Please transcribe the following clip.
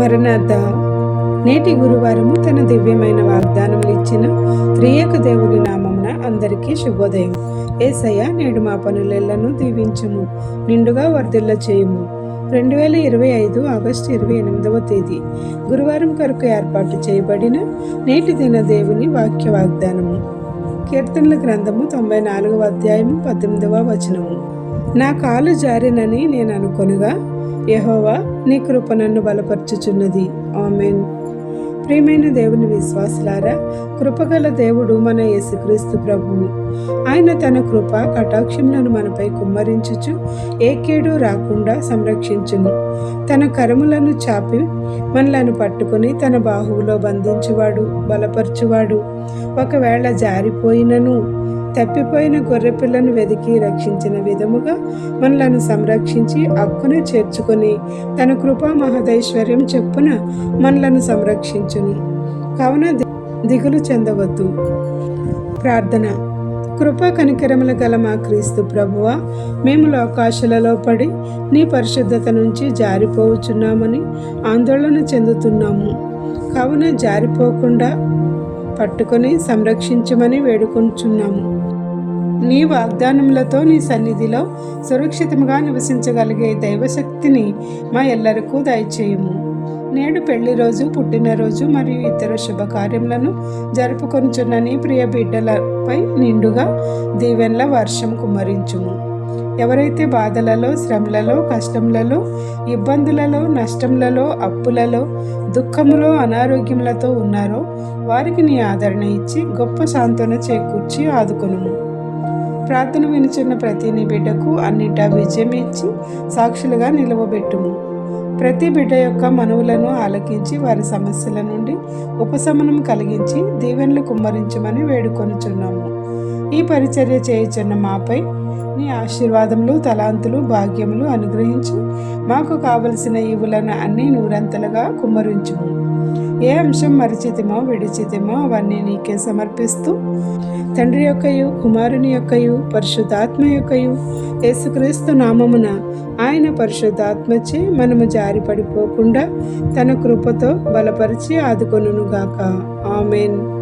మరణార్థ నేటి గురువారము తన దివ్యమైన వాగ్దానములు ఇచ్చిన త్రియక దేవుని నామమున అందరికీ శుభోదయం. ఏసయ్య నేడు మా పనులెళ్ళను దీవించుము నిండుగా వర్ధిల్ల చేయుము. రెండు వేల ఇరవై ఐదు ఆగస్టు ఇరవై ఎనిమిదవ తేదీ. గురువారం కొరకు ఏర్పాటు చేయబడిన నేటి దిన దేవుని వాక్య వాగ్దానము. కీర్తనల గ్రంథము తొంభై నాలుగవ అధ్యాయము పద్దెనిమిదవ వచనము. నా కాలు జారినని నేను అనుకొనుగా యహోవా నీ కృప నన్ను బలపరచుచున్నది. ఆమెన్. ప్రియమైన దేవుని విశ్వాసులారా కృపగల దేవుడు మన యేసుక్రీస్తు ప్రభువు. ఆయన తన కృప కటాక్షములను మనపై కుమ్మరించుచు ఏకేడు రాకుండా సంరక్షించును. తన కరములను చాపి మనలను పట్టుకుని తన బాహువులో బంధించువాడు బలపరచువాడు. ఒకవేళ జారిపోయినను తప్పిపోయిన గొర్రెపిల్లను వెదికి రక్షించిన విధముగా మనలను సంరక్షించి అక్కున చేర్చుకొని తన కృపా మహదైశ్వర్యం చెప్పున మనలను సంరక్షించును. కావున ది- దిగులు చెందవద్దు. ప్రార్థన. కృపా కనికరముల గల మా క్రీస్తు ప్రభువ మేము లోకాశలలో పడి నీ పరిశుద్ధత నుంచి జారిపోవచ్చున్నామని ఆందోళన చెందుతున్నాము. కావున జారిపోకుండా పట్టుకొని సంరక్షించమని వేడుకొంచున్నాము. నీ వాగ్దానములతో నీ సన్నిధిలో సురక్షితంగా నివసించగలిగే దైవశక్తిని మా ఎల్లరికూ దయచేయము. నేడు పెళ్ళి రోజు పుట్టినరోజు మరియు ఇతర శుభకార్యములను జరుపుకొనుచున్న నీ ప్రియ బిడ్డలపై నిండుగా దీవెన్ల వర్షం కుమ్మరించుము. ఎవరైతే బాధలలో శ్రమలలో కష్టములలో ఇబ్బందులలో నష్టములలో అప్పులలో దుఃఖములో అనారోగ్యములతో ఉన్నారో వారికి నీ ఆదరణ ఇచ్చి గొప్ప సాంత్వన చేకూర్చి ఆదుకొనుము. ప్రార్థన వినుచున్న ప్రతి నీ బిడ్డకు అన్నిటా విజయం ఇచ్చి సాక్షులుగా నిలవబెట్టుము. ప్రతి బిడ్డ యొక్క మనవులను ఆలకించి వారి సమస్యల నుండి ఉపశమనం కలిగించి దీవెనలు కుమ్మరించమని వేడుకొనుచున్నాము. ఈ పరిచర్య చేయుచున్న మాపై నీ ఆశీర్వాదములు తలాంతులు భాగ్యములు అనుగ్రహించి. మాకు కావలసిన ఈవులను అన్నీ నూరంతలుగా కుమ్మరించుము. ఏ అంశం మరిచితిమో విడిచితిమో అవన్నీ నీకే సమర్పిస్తూ. తండ్రి యొక్కయు కుమారుని యొక్కయు పరిశుద్ధాత్మ యొక్కయు యేసుక్రీస్తు నామమున ఆయన పరిశుద్ధాత్మచే మనము జారి పడిపోకుండా తన కృపతో బలపరిచి ఆదుకొనుగాక ఆమెన్.